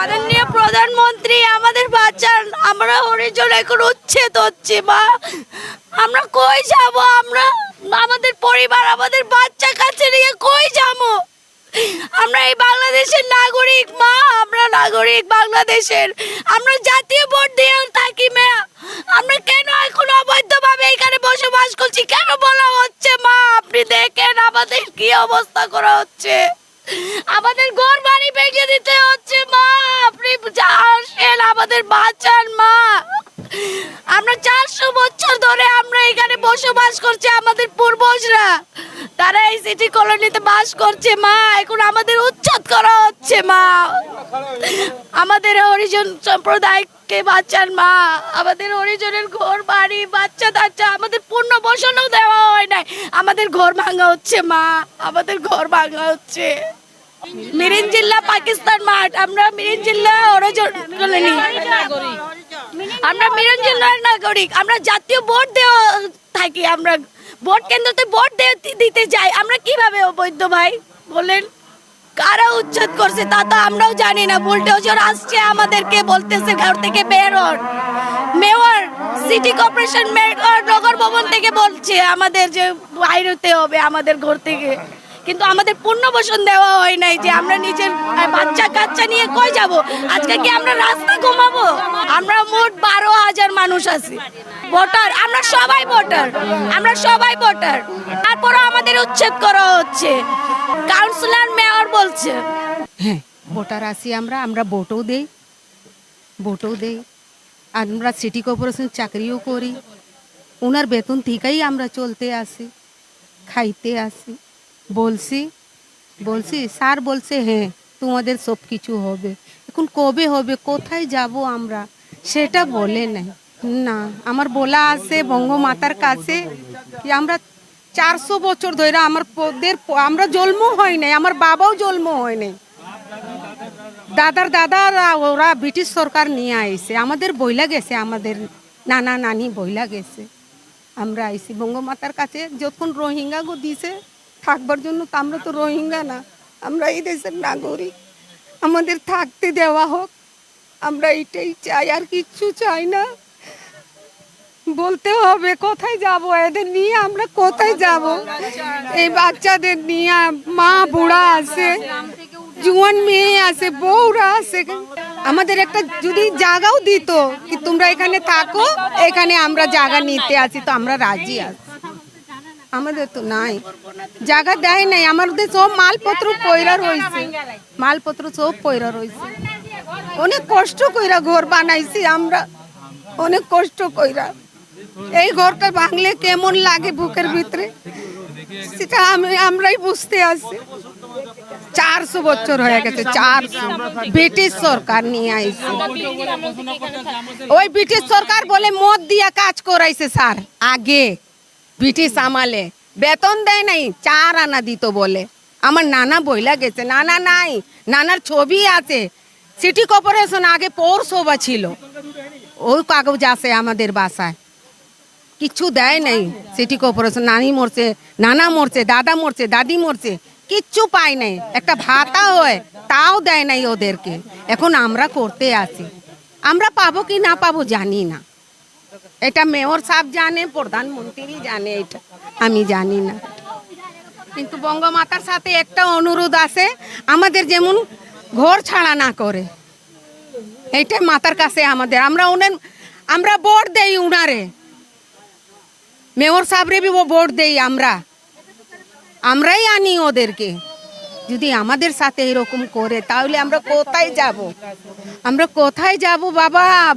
মাননীয় প্রধানমন্ত্রী, আমাদের বাচ্চার, আমরা হরিজন এখন উচ্ছেদ হচ্ছে, মা। আমরা কই যাব? আমরা আমাদের পরিবার, আমাদের বাচ্চা কাছে নিয়ে কই যাব? আমরা এই বাংলাদেশের নাগরিক, মা। আমরা নাগরিক বাংলাদেশের। আমরা জাতীয় ভোট দিয়ে থাকি, মা। আমরা কেন এখন অবৈধভাবে এখানে বসবাস করছি? কেন বলা হচ্ছে, মা? আপনি দেখেন আমাদের কি অবস্থা করা হচ্ছে। আমাদের ভেঙে দিতে হচ্ছে, মা। আপনি আসেন আমাদের বাঁচান, মা। আমরা চারশো বছর ধরে আমরা এখানে বসবাস করছি, আমাদের পূর্বজরা। তারা এই সিটি কলোনিতে বাস করছে, মা। এখন আমাদের উচ্ছেদ করা হচ্ছে, মা। আমাদের হরিজন সম্প্রদায়কে বাঁচান, মা। আমাদের হরিজনের ঘর, বাড়ি, বাচ্চা টাচ্চা আমাদের পূর্ণ বসনও দেওয়া হয় নাই। আমাদের ঘর ভাঙা হচ্ছে, মা। আমাদের ঘর ভাঙা হচ্ছে। মিরিন জিল্লা, পাকিস্তান মাঠ। আমরা মিরিন জিল্লা কলোনি আমরা মিরন জেলার নাগরিক। আমরা জাতীয় ভোট দেওয়া থাকি আমরা। ভোট কেন্দ্রতে ভোট দিতে যাই আমরা কীভাবে অবৈধ ভাই? বলেন। কারা উচ্ছেদ করছে তা তো আমরাও জানি না। বুলডোজার আসছে আমাদেরকে বলতেছে ঘর থেকে বের হন। মেয়র, সিটি কর্পোরেশন মেয়র, নগর ভবন থেকে বলছে আমাদের যে বাইরেতে হবে আমাদের ঘর থেকে। কিন্তু আমাদের পুনর্বাসন দেওয়া হয় নাই যে আমরা নিজের বাচ্চা কাচ্চা নিয়ে কই যাব? আজকে কি আমরা রাস্তা ঘুমাবো? আমরা মোট বারো হাজার মানুষ আছি। ভোটার, আমরা সবাই ভোটার, আমরা সবাই ভোটার। তারপরও আমাদের উচ্ছেদ করা হচ্ছে। কাউন্সিলর, মেয়র বলছে। হ্যাঁ ভোটার আছি আমরা আমরা ভোটও দেই ভোটও দেই। আমরা সিটি কর্পোরেশন চাকরিও করি। ওনার বেতন থেকেই আমরা চলতে আসি, খাইতে আসি। বলছি বলছি, স্যার বলছে হ্যাঁ তোমাদের সব কিছু হবে। এখন কবে হবে, কোথায় যাব আমরা, সেটা বলে নাই। না, আমার বলা আছে বঙ্গমাতার কাছে কি আমরা চারশো বছর ধরে আমার পদের আমরা জন্ম হয় নাই, আমার বাবাও জন্ম হয় নাই। দাদার দাদারা, ওরা ব্রিটিশ সরকার নিয়ে আইছে। আমাদের বইলা গেছে, আমাদের নানা নানি বইলা গেছে। আমরা আইছি বঙ্গমাতার কাছে যখন রোহিঙ্গা গো দিছে থাকবার জন্য তো আমরা তো রোহিঙ্গা না। আমরা এই দেশের নাগরিক। আমাদের থাকতে দেওয়া হোক। আমরা এটাই চাই, আর কিচ্ছু চাই না। বলতে হবে, কোথায় যাব? এদের নিয়ে আমরা কোথায় যাব? এই বাচ্চাদের নিয়ে মা, বুড়া আছে, জুয়ান মেয়ে আছে, বউরা আছে। আমাদের একটা যদি জায়গাও দিত, কি তোমরা এখানে থাকো, এখানে আমরা জায়গা নিতে আছি, তো আমরা রাজি আছি। আমাদের তো নাই। জায়গা দেয় নাই। আমাদের সব মালপত্র পয়রা রয়েছে মালপত্র সব পয়রা রয়েছে অনেক কষ্ট কইরা ঘর বানাইছি আমরা। অনেক কষ্ট কইরা। এই ঘরটা ভাঙলে কেমন লাগে বুকের ভিতরে? সেটা আমি, আমরাই বুঝতে আছি। চারশো বছর হয়ে গেছে চারশো ব্রিটিশ সরকার নিয়ে আইছে। ওই ব্রিটিশ সরকার বলে মদ দিয়া কাজ করাইছে স্যার, আগে। ব্রিটিশ আমালে। বেতন দেয় নাই চার আনা দিত বলে। আমার নানা বইলা গেছে, নানা নাই, নানার ছবি আছে। সিটি কর্পোরেশন আগে পৌরসভা ছিল। ওই কাগজ আছে আমাদের বাসায়। কিছু দেয় নাই, সিটি কর্পোরেশন। নানি মরছে, নানা মরছে, দাদা মরছে, দাদি মরছে, কিচ্ছু পাই নাই। একটা ভাতা হয়, তাও দেয় নাই ওদেরকে। এখন আমরা করতে আছি। আমরা পাবো কি না পাবো জানি না। এটা মেয়র সাহেব জানে প্রধানমন্ত্রী জানে এটা। আমি জানি না। কিন্তু বঙ্গমাতার সাথে একটা অনুরোধ আছে, আমাদের যেমন ঘর ছাড়া না করে এইটাই মাতার কাছে আমাদের। আমরা উনার আমরা ভোট দেই উনারে। মেয়র সাহেবরে বি ভোট দেই আমরা। আমরাই আনি ওদেরকে। যদি আমাদের সাথে এরকম করে, তাহলে আমরা কোথায় যাব? আমরা কোথায় যাব বাবা?